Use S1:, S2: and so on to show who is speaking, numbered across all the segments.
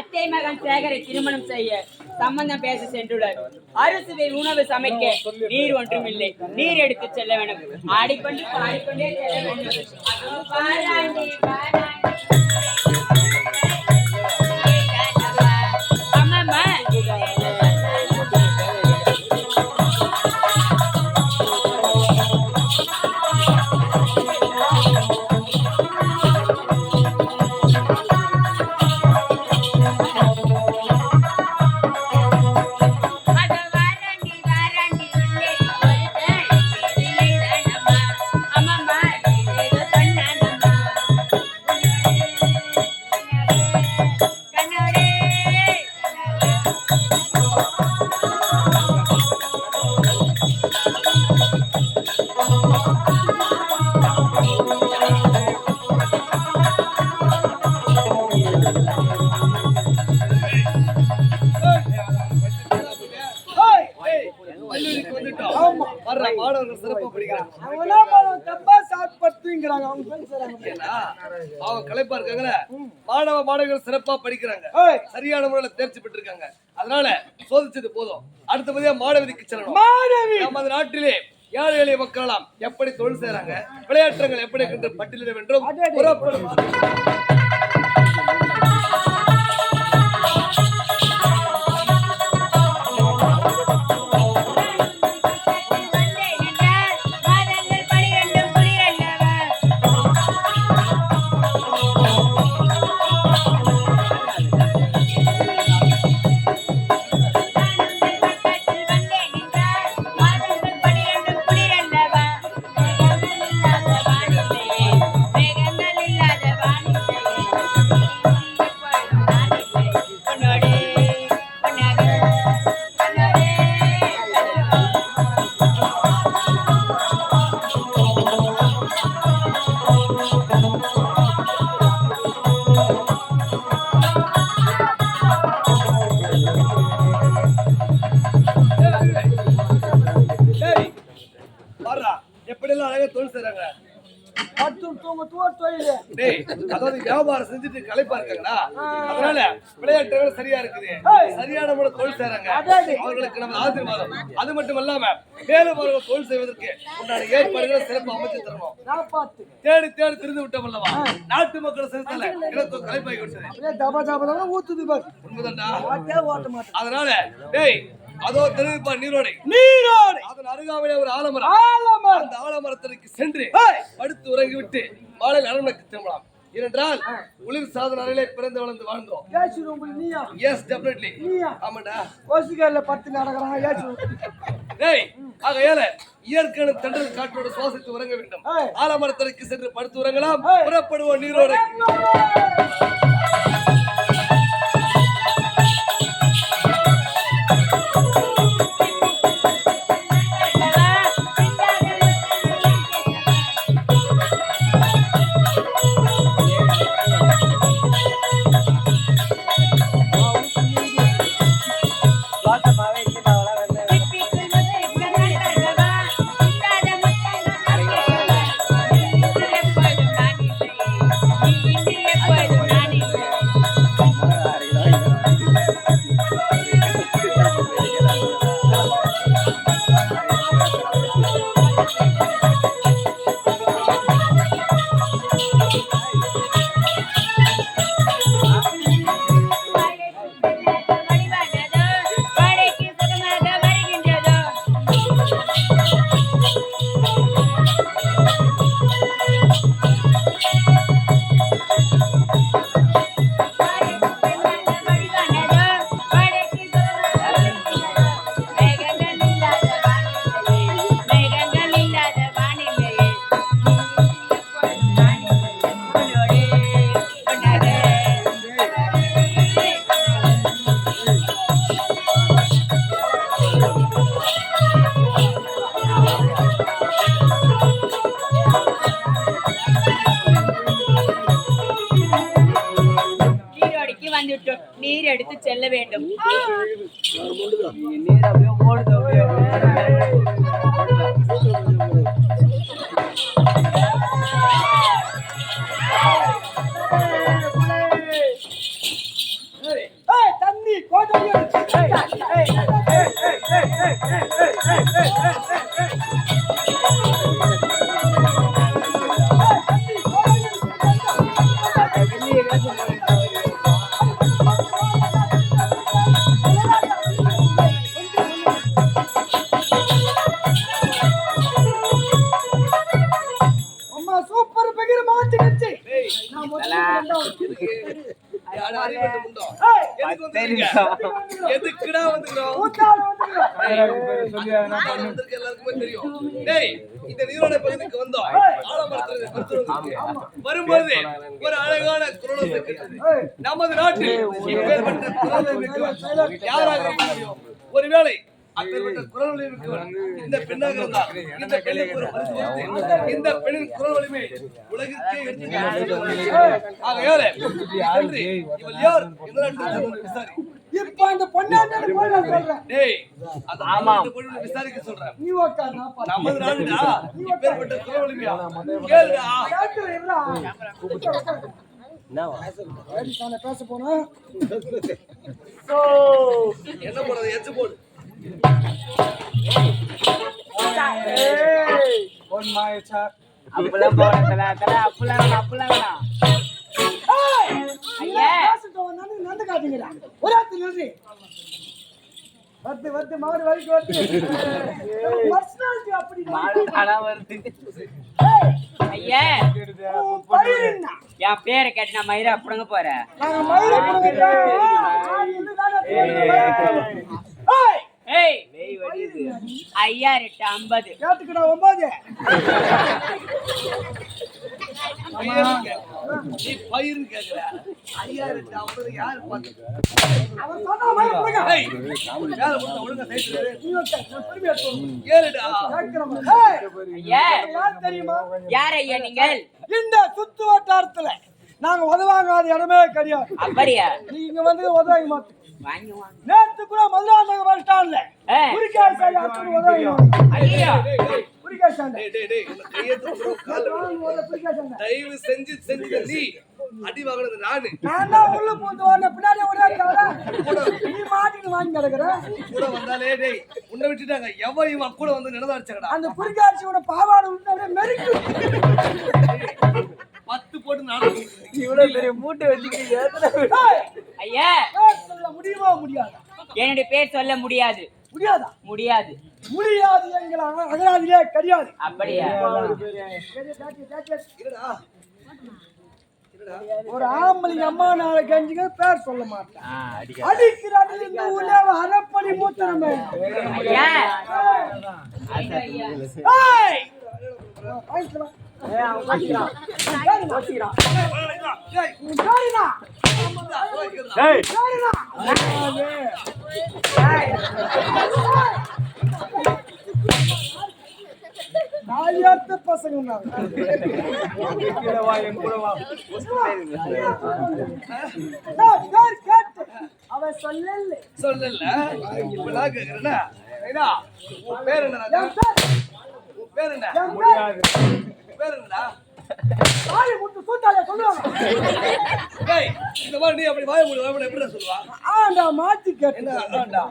S1: அத்தை மகன் சேகரை திருமணம் செய்ய சம்பந்தம் பேச சென்றுள்ளார். அறுசுவை உணவு சமைக்க நீர் ஒன்றும் இல்லை. நீர் எடுத்து செல்ல வேண்டும். ஆடிக்கொண்டு பாடிக்கொண்டே செல்ல வேண்டும்.
S2: சிறப்பா படிக்கிறாங்க. சரியான முறையில தேர்ச்சி பெற்றிருக்காங்க. அதனால சோதிச்சது போதும். அடுத்தபடியா மாணவிக்கு செல்லணும்.
S3: மாணவி!
S2: நமது நாட்டிலே ஏழை எளிய மக்களாம் எப்படி தொழில் செய்றாங்க? விளையாட்டுகள் எப்படி என்று பட்டியலிட வேண்டும். புறப்படும்.
S3: பத்து தூங்க தூவ தொழில்.
S2: டேய், அதாவது வியாபாரம் செஞ்சுட்டு களைப்பா இருக்காங்களா அதனால விளையாட்டுகள் சரியா இருக்குது. சரியான முறை தொழில் செய்றாங்க.
S3: அடடே.
S2: அவர்களுக்கு நம்ம ஆசீர்வாதம். அது மட்டும் இல்லாம மேலும் அவர்கள் தொழில் செய்வதற்கு உண்டான ஏற்பாடுகளை சிறப்பு அமைச்சு தரணும் தேடி தேடி திருந்து விட்டோம் அல்லவா? நாட்டு மக்கள் சேர்த்தல எனக்கு களைப்பாகி விட்டது
S3: ஊத்துது
S2: அதனால டேய் அதோ தெரிவிப்பா நீரோடை.
S3: நீரோடு.
S2: அதன் அருகாமையிலே ஒரு ஆலமரம்.
S3: ஆலமரம்.
S2: அந்த ஆலமரத்திற்கு சென்று. படுத்து உறங்கிவிட்டு மாலையில் அரண்மனைக்கு திரும்பலாம். ஏனென்றால் குளிர் சாதன அறையிலே பிறந்து வளர்ந்து வாழ்ந்தோம்.
S3: ஏசி ரூம் நீயா?
S2: எஸ் டெஃபினெட்லி
S3: நீயா?
S2: ஆமாடா
S3: கோசிக்காரில் பத்து நடக்கிறாங்க ஏசி ரூம்
S2: டேய் ஆகையால இயற்கையான தண்டல் காற்றோடு சுவாசித்து உறங்க வேண்டும். ஆலமரத்திற்கு சென்று படுத்து உறங்கலாம். புறப்படுவோம் நீரோடை. தெரியும். டேய், இந்த நீரோடை பகுதிக்கு வந்தோம். ஆலமரத்துல வரும்போது ஒரு அழகான கேட்டது. நமது நாட்டில் இப்பேற்பட்ட குரலை மிக்கவன் யாராக? ஒருவேளை அப்பேற்பட்ட குரல் வலிமை இந்த பெண்ணாக இருந்தால் இந்த பெண்ணுக்கு ஒரு பரிசு கொடுத்து, இந்த பெண்ணின் குரல் வலிமை உலகிற்கே எடுத்துக்காட்டு ஆகையால சென்று இவள் யார்? இந்த நாட்டில் சேர்ந்தவள் விசாரி
S3: இப்ப அந்த பொண்ணாட்டியோட போய் நான் சொல்றேன்.
S2: டேய் அந்த ஆமாம் விசாரிக்க சொல்றேன்.
S3: நீ நான் பாத்து.
S2: நாடுடா கேளுடா.
S3: தானே பேச போனா
S2: என்ன போடுறது எச்சு போடு.
S1: அப்பெல்லாம் போட தல தல அப்பெல்லாம் வேணாம்,
S3: நந்து காட்டுங்கடா. ஒரு ஆத்து. வருது, வருது, மாடு வலிக்கு வருது.
S1: ஐயா? என் பேரை கேட்டு நான் மயிரை போறேன்.
S3: ஏய்,
S1: ஏய். ஐயா ரெட்டு ஐம்பது.
S3: ஒன்பது.
S2: நீ பயிர் கேக்குற ஐயாயிரத்தி ஐம்பது யாரு கேளுடா
S3: யார் தெரியுமா
S1: ஐயா நீங்கள்
S3: இந்த சுத்து வட்டாரத்துல நாங்க உதவாங்காத இடமே கிடையாது
S1: அப்படியா
S3: நீங்க வந்து உதவாங்க மாட்டோம் நேத்து கூட மதுராந்தக பஸ் ஸ்டாண்ட்ல. குறிக்காய் அத்தனை
S1: ஐயா
S3: சாலை
S2: தயவு செஞ்சு செஞ்சு நீ அடி வாங்கினது நானு.
S3: நான் தான் உள்ள பூந்து வரேன் பின்னாடி ஒரே நீ மாட்டிட்டு வாங்கி கிடக்குற.
S2: கூட வந்தாலே டேய் உன்னை விட்டுட்டாங்க. எவன் இவன் கூட வந்து நிலதாச்சக்கடா
S3: அந்த குறிக்காட்சியோட பாவாடை அப்படியே மெருக்கு.
S2: போட்டு நானும்
S1: இவ்வளவு பெரிய மூட்டை வச்சுக்கிட்டு ஐயா!
S3: சொல்ல முடியுமா முடியாதா?
S1: என்னுடைய பேர் சொல்ல முடியாது.
S3: முடியாதா?
S1: முடியாது.
S3: முடியாது எங்களை அகராதிலே கிடையாது
S1: அப்படியா?
S3: ஒரு ஆம்பளை அம்மா நாளை கஞ்சிங்க பேர் சொல்ல மாட்டேன். அடிக்கிறாரு இந்த ஊர்ல அரைப்படி மூத்தனமே
S1: ஐயா! அது
S3: பசங்க பேர் அவன் சொல்லல
S2: சொல்லல கேக்குறேன்னா உன் பேர் என்ன? உன் பேர் என்ன
S3: என் பேர்
S2: உன் பேர் என்னடா
S3: தாயை முட்டு கூட்டாளே சொல்லுவாங்க.
S2: இந்த மாதிரி நீ அப்படி வாய மூடி வாய எப்படி சொல்லுவா?
S3: ஆண்டா மாத்தி கேட்டு
S2: என்ன அதான்டா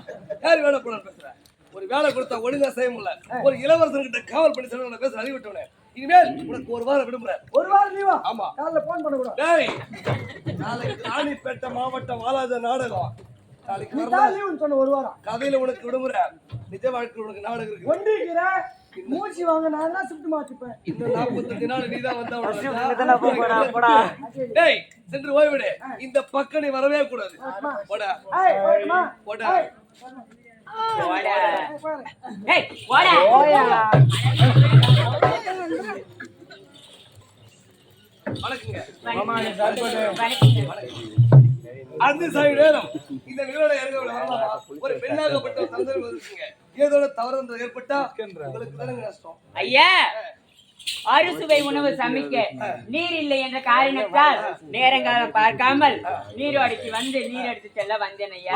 S2: யார் வேலை போன பேசுற? ஒரு வேலை கொடுத்தா ஒழுங்கா செய்ய முடியல. ஒரு இளவரசர்கிட்ட காவல் பண்ணி சொல்ல பேச அறிவிட்டவனே இனிமேல் உனக்கு ஒரு வாரம் விடுமுறை.
S3: ஒரு வாரம் லீவா
S2: ஆமா.
S3: காலைல போன் பண்ண கூடாது
S2: டேய் நாளைக்கு ராணிப்பேட்டை மாவட்டம் வாலாஜ நாடகம். நாளைக்கு
S3: சொன்ன ஒரு வாரம்.
S2: கதையில உனக்கு விடுமுறை. நிஜ வாழ்க்கை உனக்கு நாடகம் இருக்கு.
S3: ஒன்றிக்கிற மூச்சு வாங்க நான் தான் ஷிஃப்ட் மாத்திப்பேன்
S2: இன்னும் நாற்பத்தஞ்சு நாள் வந்தா டேய் சென்று ஓய்விடு இந்த பக்கம் நீ வரவே கூடாது. போடா.
S3: ஏய் போய்மா
S2: போடா.
S1: போடா.
S3: பாரு
S1: ஏய், போடா.
S2: வணக்கங்க. அந்த சாய் நேரம் இந்த நிகழ்வுல இறங்க ஒரு பெண்ணாகப்பட்ட ஒரு சந்தர்ப்பம் வந்துருக்குங்க ஏதோ தவறு ஏற்பட்டா உங்களுக்கு நஷ்டம்.
S1: ஐயா அறுசுவை உணவு சமைக்க நீர் இல்லை என்ற காரணத்தால் நேரங்காலம் பார்க்காமல் நீரோடைக்கு வந்து நீர் எடுத்து செல்ல வந்தேன் ஐயா.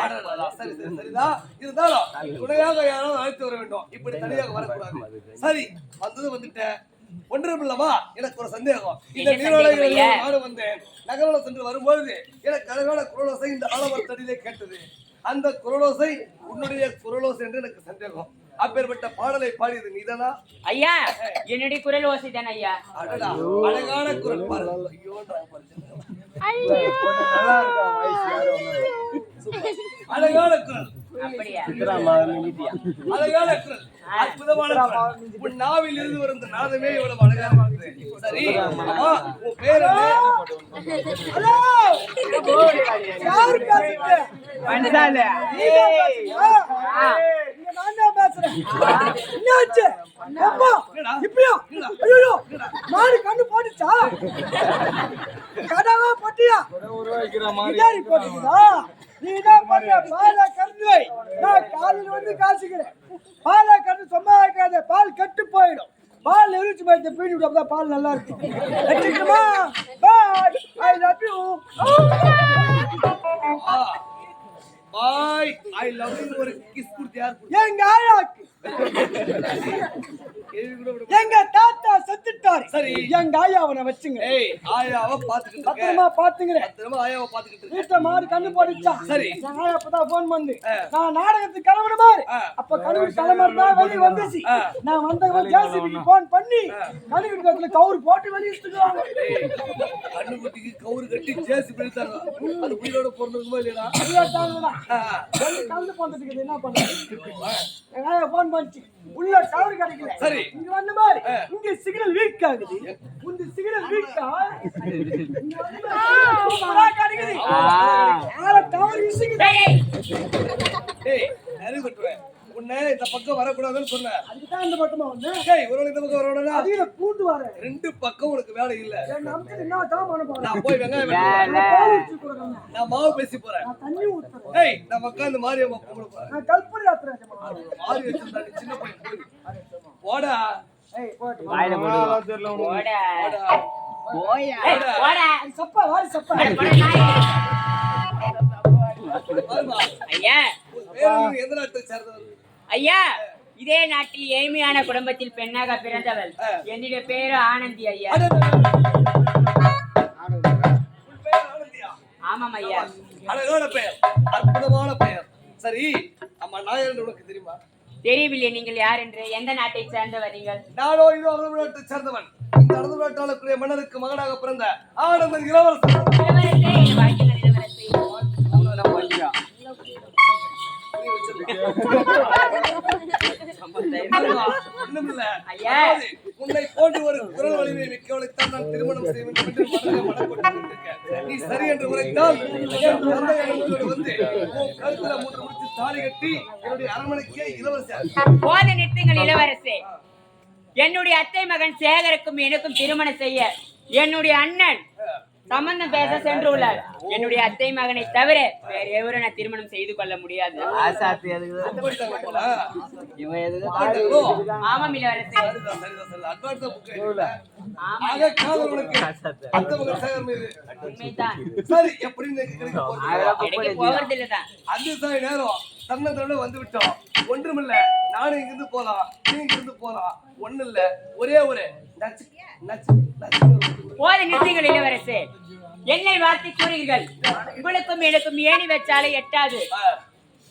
S2: சரிதான் இருந்தாலும் துணையாக யாராவது அழைத்து வர வேண்டும். இப்படி தனியாக வரக்கூடாது. சரி வந்தது வந்துட்டேன். ஒன்றுமில்லமா எனக்கு ஒரு சந்தேகம். இந்த
S1: ஐயா?
S2: நானும் வந்தேன். நகரம் சென்று வரும்பொழுது எனக்கு அழகான குரலோசை இந்த ஆலமரத்தடியிலே கேட்டது. அந்த குரலோசை உன்னுடைய குரலோசை என்று எனக்கு சந்தேகம். அப்பேற்பட்ட பாடலை பாடியது நீதானா?
S1: ஐயா என்னுடைய குரல் ஓசை தானே ஐயா?
S2: அடடா அழகான குரல். ஐயோன்றா பாரு. அழகான குரல்.
S1: அப்படியா?
S2: அழகான குரல். அற்புதமான. உன் நாவில் இருந்து வரும் இந்த நாதமே இவ்வளவு அழகா இருக்குது. சரி அம்மா உன் பேர்
S3: மாடு கண்ணு போட்டுச்சா கதவா போட்டியா போட்டுச்சா நீ தான் பண்ண பாலை நான் காலையில் வந்து காசுக்கிறேன். பாலை கறந்து சும்மா வைக்காத பால் கெட்டு போயிடும். பால் எரிச்சு போய் பீடி விட்டு பால் நல்லா இருக்கும் வச்சுக்கமா bye I love you
S2: bye I love you ஒரு கிஸ் கொடுத்து யார்?
S3: எங்க ஆயாக்கு? எங்க தாத்தா செத்துட்டாரு.
S2: சரி.
S3: எங்க ஆயாவனை வச்சுங்க.
S2: ஏய் ஆயாவை பாத்துக்கிட்டு
S3: பத்திரமா பாத்துங்கிறேன்
S2: பத்திரமா ஆயாவை பாத்துக்கிட்டு
S3: வீட்டுல மாடு கண்ணு போட்டுச்சா?
S2: சரி.
S3: என் ஆயா அப்பதான் போன் பண்ணு. நான் நாடகத்துக்கு கிளம்புன மாதிரி. அப்ப கழுவி கிளம்புறது தான் வெளிய வந்துச்சு. நான் வந்த ஜேசிபிக்கு போன் பண்ணி கழுவி இடத்துல கவுரு போட்டு வெளிய எடுத்துக்குவாங்க
S2: ஏய், கண்ணுக்குட்டிக்கு கவுரு கட்டி ஜேசி பிடித்தாங்க அது உயிரோட பிறந்திருக்குமா இல்லையா?
S3: கலந்து போனதுக்கு என்ன ஆயா போன் பண்ணிச்சு. உள்ள கவுரு கிடைக்கல.
S2: சரி.
S3: இங்க வந்த மாதிரி. இங்க சிக்னல் வீக் ஆகுது. இந்த சிக்னல் சூப்பரா கிடைக்குது. டவர்
S2: உன்னை இந்த பக்கம் வரக்கூடாதுன்னு சொன்னேன்.
S3: அதுக்கு தான் இந்த பக்கமா வந்தேன்.
S2: ஏய் ஒரு இந்த பக்கம் வரக்கூடாதா
S3: அதிக பூண்டு வரேன்.
S2: ரெண்டு பக்கம் உனக்கு வேலை இல்ல.
S3: என்ன தான் பண்ண போறேன்.
S2: நான் போய் வெங்காயம் வெட்டுறேன்.
S3: நான்.
S2: நான் மாவு பேசி போறேன்.
S3: நான் தண்ணி ஊத்துறேன்.
S2: ஏய் நம்ம உட்காந்து மாரியம்மா கும்பிட போறேன்.
S3: நான் கல்புரி ஆத்துறேன்
S2: மாறி வச்சிருந்தா சின்ன பையன் போய். போடா.
S3: ஏய் போட்டு
S1: வாயில போடு. போடா
S2: போடா.
S1: போயா. போடா.
S3: சப்பா வாரி சப்பா.
S1: ஐயா.
S2: எந்த நாட்டை சேர்ந்தவன்
S1: ஐயா இதே நாட்டில் ஏழ்மையான குடும்பத்தில் பெண்ணாக பிறந்தவள். என்னுடைய பேரு ஆனந்தி ஐயா. ஆமாம் ஐயா.
S2: அழகான பெயர். அற்புதமான பெயர். சரி அம்மா என்று உனக்கு தெரியுமா?
S1: தெரியவில்லை நீங்கள் யார் என்று. எந்த நாட்டை சேர்ந்தவர் நீங்கள்?
S2: நானோ இதோ நாட்டை சேர்ந்தவன். இந்த நாட்டாளக்கூடிய மன்னருக்கு மகனாக பிறந்த ஆனந்தன் இளவரசன்.
S1: இளவரசே, வாழ்க்கையில் இளவரசி.
S2: உன்னை போன்று ஒரு குரல் வலிமை நான் திருமணம் செய்ய வேண்டும் என்று மனதிலே மனம் நீ சரி என்று உரைத்தால் வந்து உன் மூன்று முடிச்சு தாலி கட்டி என்னுடைய அரண்மனைக்கே இளவரசர்
S1: போத நிறுத்துங்கள் இளவரசே. என்னுடைய அத்தை மகன் சேகருக்கும் எனக்கும் திருமணம் செய்ய. என்னுடைய அண்ணன் சம்பந்தம் பேச சென்றுள்ளார் என்னுடைய அத்தை மகனை தவிர வேற எவரும் நான் திருமணம் செய்து கொள்ள முடியாது. ஆமாம் இளவரசே. உண்மைதான். போவதில்லைதான்.
S2: அந்த சாய் நேரம். தன்னந்தோட வந்து விட்டோம். ஒன்றுமில்ல. நானும் இங்கிருந்து போலாம். நீ இங்கிருந்து போலாம். ஒண்ணு இல்ல ஒரே ஒரு நச்சு நச்சு நச்சு.
S1: போத நிறுத்துங்கள் இளவரசே. என்னை வார்த்தை கூறுகிறீர்கள். உங்களுக்கும் எனக்கும் ஏணி வச்சாலே எட்டாது.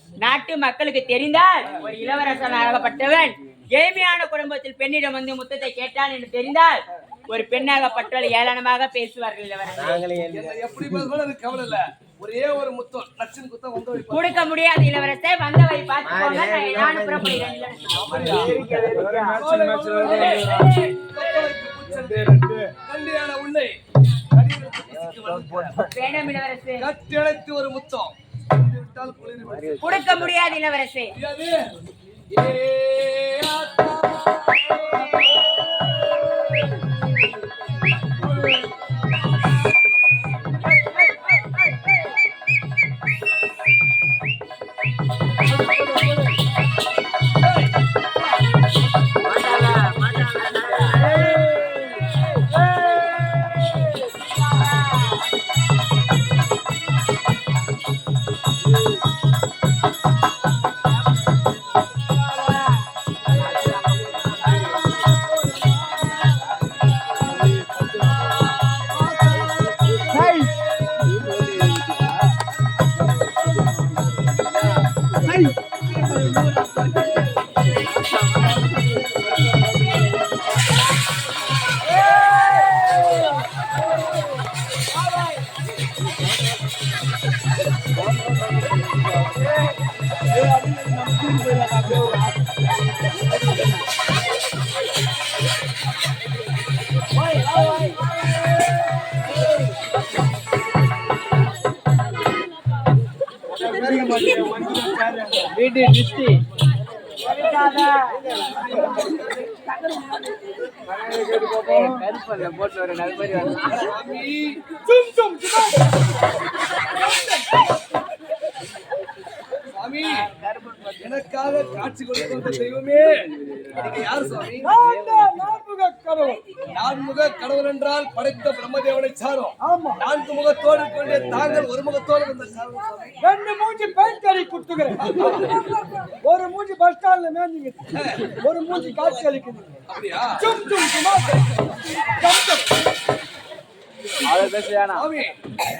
S1: நாட்டு மக்களுக்கு தெரிந்தால் ஒரு இளவரசன் ஆகப்பட்டவன். ஏழ்மையான குடும்பத்தில் பெண்ணிடம் வந்து முத்தத்தை கேட்டான் என்று தெரிந்தால் ஒரு பெண்ணாகப்பட்டவள் ஏளனமாக பேசுவார்கள் இளவரசர்
S2: என்ன எப்படி கவலை இல்ல. ஒரே ஒரு முத்தம். நச்சின் குத்தம் வந்து.
S1: கொடுக்க முடியாது இளவரசர் வந்தவை பார்த்து போங்க நான் நானும் புறப்படுகிறேன்
S2: உன்னை.
S1: இளவரசே.
S2: ஒரு முத்தம்.
S1: கொடுக்க முடியாது இளவரசே.
S2: முடியாது? ஏ
S1: Ay. கருப்பல்ல போட்டு
S3: சும்மா
S2: சாமி எனக்காக காட்சி கொடுத்த தெய்வமே. யார் சாமி?
S3: நான் தான் நான்முக கடவுள்
S2: என்றால் படைத்த பிரம்மதேவனை சாரும்.
S3: ஆமா.
S2: நான்கு முகத்தோடு கொண்டே தாங்கள் ஒரு முகத்தோடு வந்த சாரும் சாமி.
S3: ரெண்டு மூஞ்சி பெயிண்ட் அடி கொடுத்துக்கிறேன் ஒரு மூஞ்சி பஸ் ஸ்டாண்ட்ல மேஞ்சிங்க. ஒரு மூஞ்சி காட்சி அளிக்குது.
S2: அப்படியா?
S3: சும் சும்மா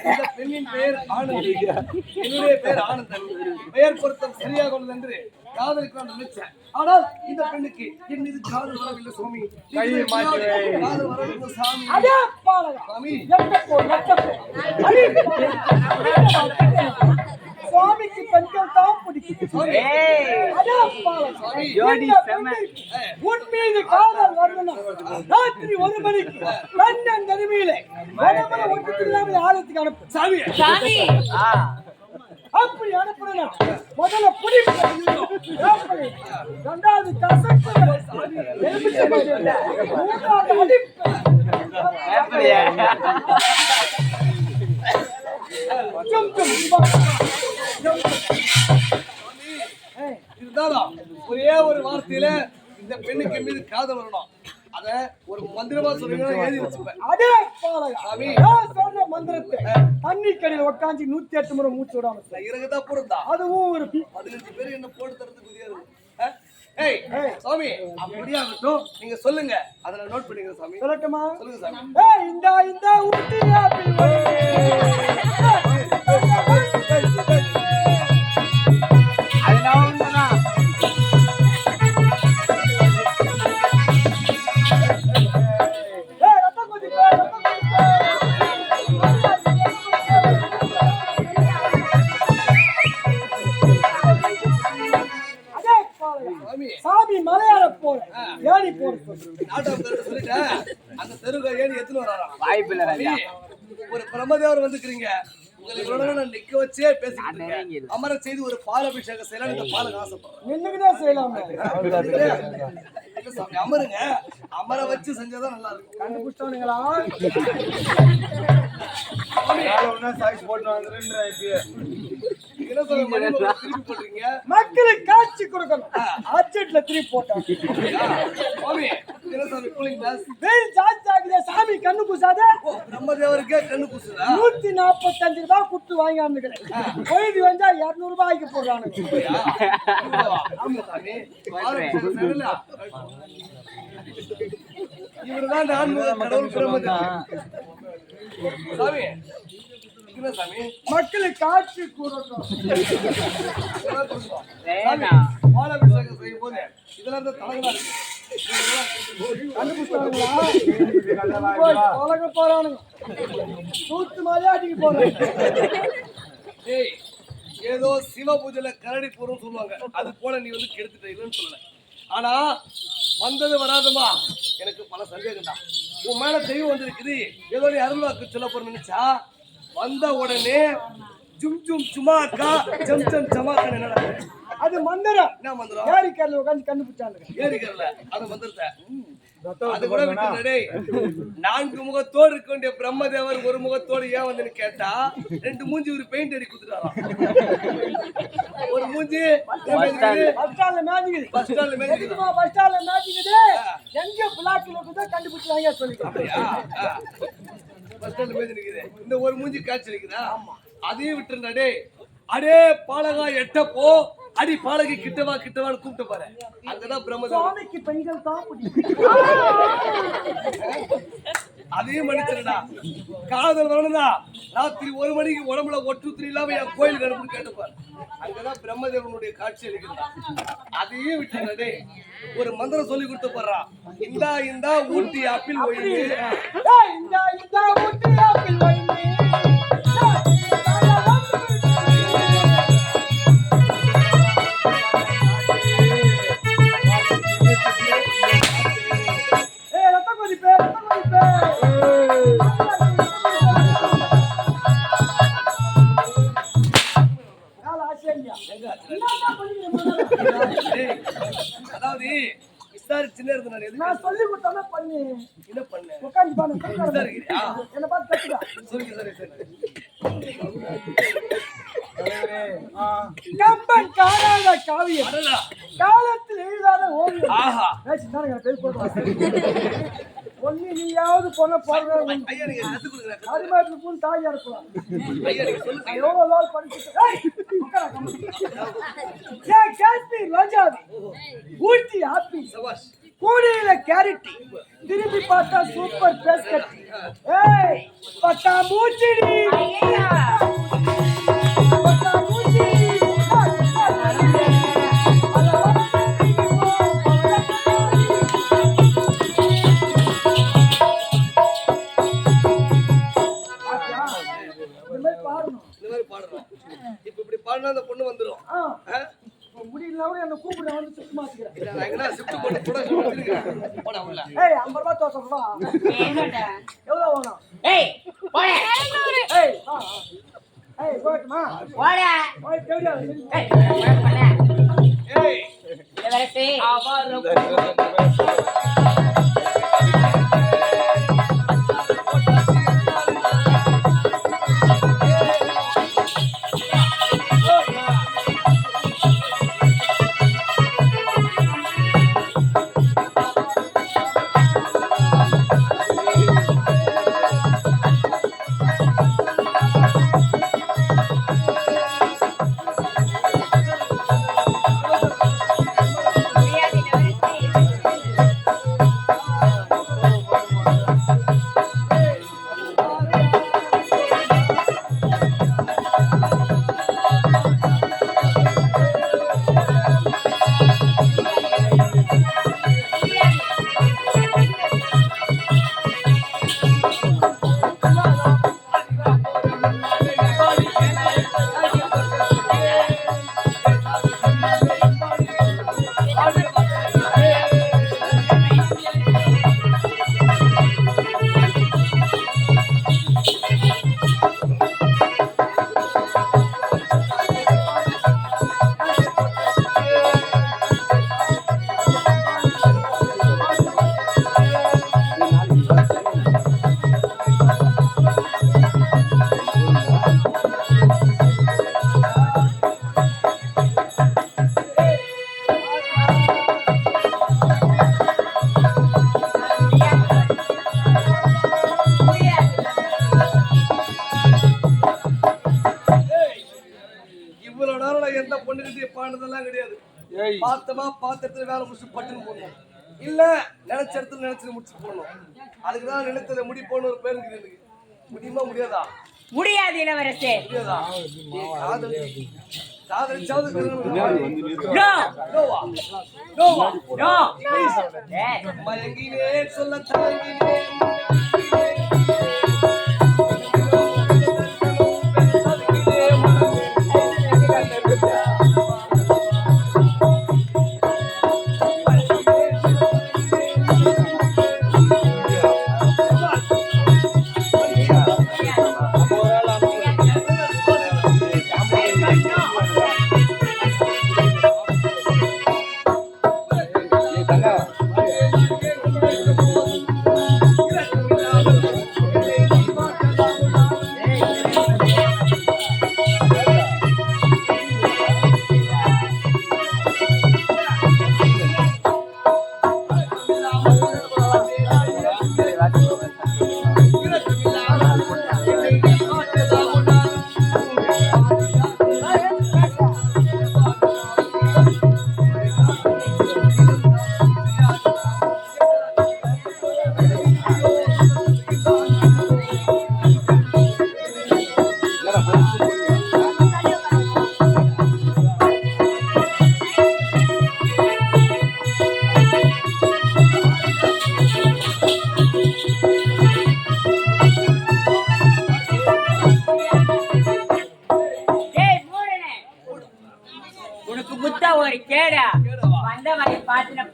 S2: இந்த பெண்ணின் பெயர் ஆனந்தி என்னுடைய பெயர் ஆனந்தன். பெயர் பொருத்தம் சரியாக உள்ளது என்று காதலுக்கு நான் நினைச்சேன். ஆனால் இந்த பெண்ணுக்கு என் மீது காதல் வரவில்லை சுவாமி. காதல் வரவில்லை சாமி
S3: அதே பாலகா
S2: சாமி
S3: எட்டப்போ எட்டப்போ. சுவாமிக்கு பெண்கள் தான் பிடிக்கும். உன் மீது காதல் வரணும் ராத்திரி ஒரு மணிக்கு கண்ணன் தனிமையிலே வடமலை ஒட்டுக்கு இல்லாமல் ஆலயத்துக்கு அனுப்பு.
S2: சாமி
S1: சாமி ஆ.
S3: அப்படி அனுப்புறேன் முதல்ல புடி அப்படி ரெண்டாவது கசக்கு எலுமிச்சை அடிப்பு
S2: ஒரே ஒரு வார்த்தையில இந்த பெண்ணுக்கு மீது காதல் வரணும் அத ஒரு மந்திரமா சொல்றீங்க எழுதி வச்சுப்பேன்.
S3: அதே. நான் மந்திரத்தை. தண்ணி கடையில் உட்காந்து நூத்தி எட்டு முறை மூச்சு விடாம
S2: இறகுதான் பொருந்தா
S3: அதுவும் ஒரு
S2: பதினஞ்சு பேர் என்ன போட்டு இருக்கும். ஆ? ஏய் சாமி அப்படியே ஆகட்டும். நீங்க சொல்லுங்க. அதை நான் நோட் பண்ணிக்கிறேன் சாமி.
S3: சொல்லட்டுமா?
S2: சொல்லுங்க சாமி.
S3: ஏய் இந்த இந்த ஊட்டி ஆப்பிள்
S2: பிரம்மதேவர் வந்துக்கிறீங்க உங்களை இவ்வளவு நான் நிக்க வச்சே பேசிக்கிட்டு. அமர செய்து ஒரு பால் அபிஷேகம் செய்யலாம் இந்த பாலுக்கு ஆசைப்படுறேன்
S3: செய்யலாமே.
S2: அமருங்க. அமர வச்சு செஞ்சாதான் நல்லா இருக்கும்.
S3: கண்டுபிடிச்சானுங்களா
S2: என்ன திருப்பி
S3: மக்களுக்கு காட்சி கொடுக்கணும். அர்ஜென்ட்ல திருப்பி போட்டான்
S2: அப்படியா? சாமி என்ன சாமி கூலிங் கிளாஸ்
S3: வெயில் ஜாஸ்தி ஆகுதே சாமி கண்ணு பூசாத.
S2: ஓ பிரம்மதேவருக்கே கண்ணு பூசுதா?
S3: நூத்தி நாற்பத்தஞ்சு ரூபாய் கொடுத்து வாங்கி வந்துக்கிறேன் பொழுது வந்தா இருநூறு ரூபாய்க்கு போடுறானுங்க.
S2: இவர்தான் கடவுள் சாமி
S3: மக்களுக்கு காட்சி கொடுக்கணும்.
S2: இதெல்லாம் கொடுப்போம்.
S1: வேணாம்
S2: பால் அபிஷேகம் செய்யும் போது இதெல்லாம்
S3: போய் தொலைங்க போறானுங்க தூத்து மாதிரியே அடிக்க போறாங்க
S2: ஏய் ஏதோ சிவ பூஜையில கரடி போறோம்னு சொல்லுவாங்க. அது போல நீ வந்து கெடுத்துட்ட இல்லைன்னு சொல்லல. ஆனா வந்தது வராதுமா எனக்கு பல சந்தேகம் தான் உன் மேல தெய்வம் வந்திருக்குது. ஏதோ நீ அருள்வாக்கு சொல்ல போற நினைச்சா வந்த உடனே ஜும் ஜும் சுமாக்கா ஜம் ஜம் ஜமாக்கா என்னடா
S3: அது? மந்திரம்.
S2: என்ன மந்திரம்?
S3: ஏரிக்கல்ல உட்காந்து கண்டுபிடிச்சானுங்க
S2: ஏறிக்கல அது மந்திரத்தை. அது கூட விட்டு டேய். நான்கு முகத்தோடு இருக்க வேண்டிய பிரம்மதேவர் ஒரு முகத்தோடு ஏன் வந்துன்னு கேட்டா ரெண்டு மூஞ்சி ஒரு பெயிண்ட் அடி குடுத்துட்டாராம். ஒரு மூஞ்சி
S3: பஸ் ஸ்டாண்ட்ல மேஜிக்குது
S2: பஸ் ஸ்டாண்ட்ல.
S3: எதுக்குமா பஸ் ஸ்டாண்ட்ல மேஜிக்குது எங்க பிளாக்ல இருக்குதோ கண்டுபிடிச்சு வாங்க சொல்லிக்கலாம்.
S2: பஸ் ஸ்டாண்ட்ல மேய்ஞ்சி நிக்குது. இந்த ஒரு மூஞ்சி காய்ச்சி இருக்குதா அதையும் விட்டுருந்தா டேய். அடே பாலகா எட்டப்போ அடி பாலகை கிட்டவா கிட்டவான்னு கூப்பிட்டு பாரு. அங்கதான் பிரம்மதேவர்
S3: சுவாமிக்கு பெண்கள் தான்
S2: அதையும் மன்னிச்சிருடா காதல் வரணும்னா ராத்திரி ஒரு மணிக்கு உடம்புல ஒற்றுத்திரி இல்லாம என் கோயிலுக்கு அனுப்புன்னு கேட்டுப்பார். அங்கதான் பிரம்மதேவனுடைய காட்சி அளிக்கிறதா அதையும் விட்டுடே ஒரு மந்திரம் சொல்லி கொடுத்து போடுறா இந்தா இந்தா ஊட்டி ஆப்பிள் ஒயின்னு
S3: இந்தா இந்தா ஊட்டி ஆப்பிள் வைங்க கம்பன் காணாத காவியம். காலத்தில் எழுதாத ஓவியம். ஒண்ணு நீயாவது பொண்ணை போடுற
S2: ஐயா நீங்க கத்து கொடுக்குறேன்
S3: அடிமாட்டு பூ தாயா இருக்கலாம் எவ்வளவு நாள் காஷ்மீர் ரோஜாவி ஊட்டி ஆப்பிள்
S2: சபாஷ்.
S3: கூடையில கேரட். திரும்பி பார்த்தா சூப்பர் பேஸ்கட். ஏய் பட்டா முடியல என்ன கூப்பிட வந்து சுத்தமா வச்சுக்கிறேன்
S2: இல்ல, நான் கூட வச்சிருக்கேன். போடா உள்ள.
S3: ஏய் ஐம்பது ரூபாய் தோசை ரூபா
S1: என்னடா?
S3: எவ்வளவு வேணும்
S1: ஏய் போடா.
S3: ஏய் ஆ, ஆ. ஏய் போட்டுமா?
S1: போடா.
S3: ஓய் தெரியாது
S1: ஏய் போடா,
S2: பொண்ணுகிட்டயும் பாடுனதெல்லாம் கிடையாது. பார்த்தமா பார்த்த இடத்துல வேலை முடிச்சு பட்டுன்னு போடணும். இல்ல நினைச்ச இடத்துல நினைச்சது முடிச்சு போடணும். அதுக்குதான் நினைத்ததை முடிப்போன்னு ஒரு பேர் இருக்குது எனக்கு. முடியுமா முடியாதா?
S1: முடியாது இளவரசி.
S2: முடியாதா? காதல். காதலிச்சாவது சொல்ல தயங்கினேன்.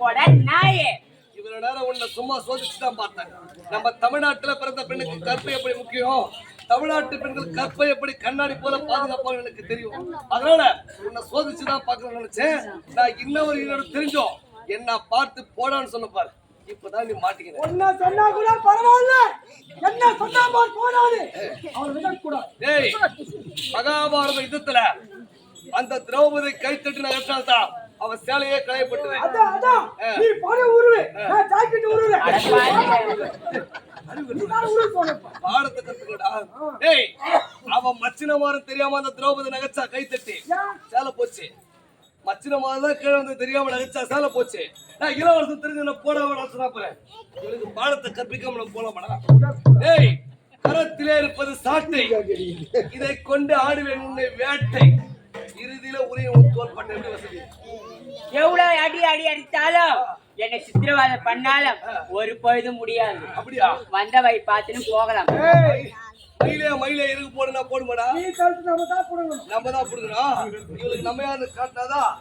S1: போட நாயே.
S2: இவ்வளவு நேரம் உன்னை சும்மா சோதிச்சு தான் பார்த்தேன். நம்ம தமிழ்நாட்டுல பிறந்த பெண்ணுக்கு கற்பை எப்படி முக்கியம்? தமிழ்நாட்டு பெண்கள் கற்பை எப்படி கண்ணாடி போல பாதுகாப்பாக எனக்கு தெரியும். அதனால உன்னை சோதிச்சு தான் பார்க்கணும்னு நினைச்சேன். நான் இன்னொரு இன்னொரு தெரிஞ்சோம். என்ன பார்த்து போடான்னு சொன்ன பாரு. இப்பதான் நீ மாட்டிக்கிற
S3: ஒன்ன சொன்னா கூட பரவாயில்ல. என்ன சொன்னா போல் போடாது. அவன் விடக்கூடாது
S2: டேய் மகாபாரத யுத்தத்துல அந்த திரௌபதி கைத்தட்டி நகர்த்தால்தான் அவ சேலையே களையப்பட்டது
S3: அதான் அதான். நீ பண உருவு நான் ஜாக்கெட் உருவேன் நீ தான் உருவ போனப்பா.
S2: பாடத்தை கத்துக்கடா. டேய் அவன் மச்சினமாரும் தெரியாம அந்த திரௌபதி நகைச்சா கைத்தட்டி சேலை போச்சு. மச்சினமாரும் தான் கீழே வந்து தெரியாம நகைச்சா சேலை போச்சு. நான் இளவரசன் தெரிஞ்சு நான் போட வேணாம் சொன்னா போறேன் இவனுக்கு பாடத்தை கற்பிக்காம நான் போலாமாடா டேய் கரத்திலே இருப்பது சாட்டை. இதை கொண்டு ஆடுவேன் உன்னை வேட்டை. வசதியில உரிய உன் தோள்பட்டை வசதி?
S1: எவ்வளவு அடி அடி அடித்தாலும் என்ன சித்திரவாத பண்ணாலும் ஒரு பொழுதும் முடியாது.
S2: அப்படியா?
S1: வந்த வை பார்த்துன்னு போகலாம்.
S2: மயிலே மயிலே இருக்கு போடுனா போடுமாடா
S3: நம்ம தான் போடணும்.
S2: நம்ம தான் போடுறோம் இவளுக்கு நம்ம யாரு காட்டினாதான்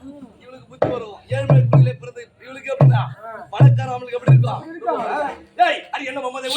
S2: இவளுக்கு புத்தி வரும். ஏழ்மை பிள்ளை பிறந்த இவளுக்கு எப்படின்னா பணக்காரன் அவளுக்கு எப்படி இருக்கும்? ஏய் அடி என்ன மம்மதை